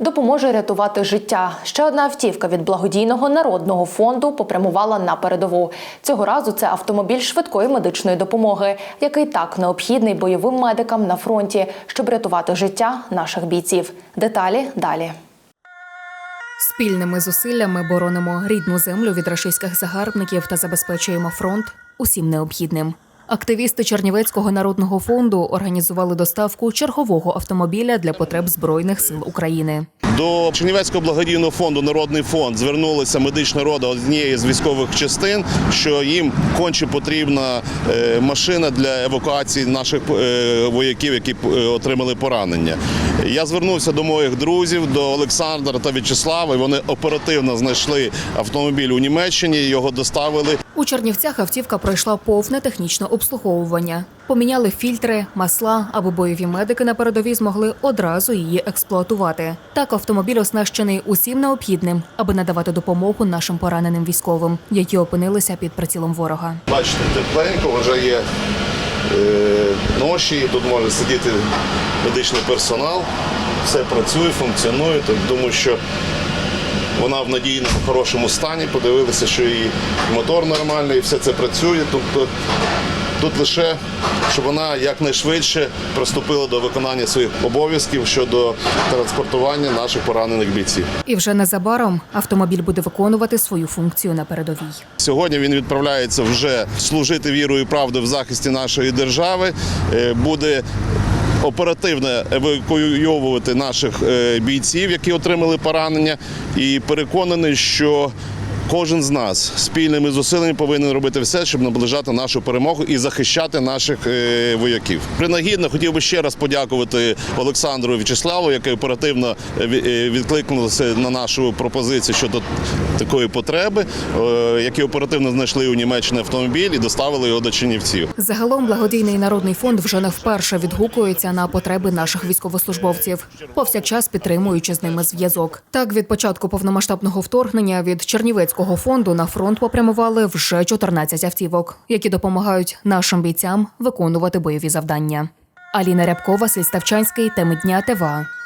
Допоможе рятувати життя. Ще одна автівка від благодійного народного фонду попрямувала на передову. Цього разу це автомобіль швидкої медичної допомоги, який так необхідний бойовим медикам на фронті, щоб рятувати життя наших бійців. Деталі далі. Спільними зусиллями боронимо рідну землю від рашистських загарбників та забезпечуємо фронт усім необхідним. Активісти Чернівецького народного фонду організували доставку чергового автомобіля для потреб збройних сил України. До Чернівецького благодійного фонду Народний фонд звернулася медична рода однієї з військових частин, що їм конче потрібна е, машина для евакуації наших е, вояків, які е, отримали поранення. Я звернувся до моїх друзів, до Олександра та В'ячеслава. Вони оперативно знайшли автомобіль у Німеччині, його доставили. У Чернівцях автівка пройшла повне технічне обслуговування. Поміняли фільтри, масла, аби бойові медики на передовій змогли одразу її експлуатувати. Так автомобіль оснащений усім необхідним, аби надавати допомогу нашим пораненим військовим, які опинилися під прицілом ворога. Бачите, тепленько вже є е, ноші, тут може сидіти медичний персонал, все працює, функціонує. Тобто, думаю, що вона в надійному хорошому стані. Подивилися, що і мотор нормальний, і все це працює. Тобто тут лише щоб вона якнайшвидше приступила до виконання своїх обов'язків щодо транспортування наших поранених бійців. І вже незабаром автомобіль буде виконувати свою функцію на передовій. Сьогодні він відправляється вже служити вірою і правдою в захисті нашої держави. Е, Буде оперативно евакуйовувати наших е, бійців, які отримали поранення, і переконаний, що кожен з нас спільними зусиллями повинен робити все, щоб наближати нашу перемогу і захищати наших е, вояків. Принагідно хотів би ще раз подякувати Олександру В'ячеславу, який оперативно е, е, відкликнулися на нашу пропозицію щодо такої потреби, які оперативно знайшли у Німеччині автомобіль і доставили його до Чинівців. Загалом благодійний народний фонд вже не вперше відгукується на потреби наших військовослужбовців, повсякчас підтримуючи з ними зв'язок. Так, від початку повномасштабного вторгнення від Чернівецького фонду на фронт попрямували вже 14 автівок, які допомагають нашим бійцям виконувати бойові завдання. Аліна Рябкова, Ставчанський, теми дня ТВА.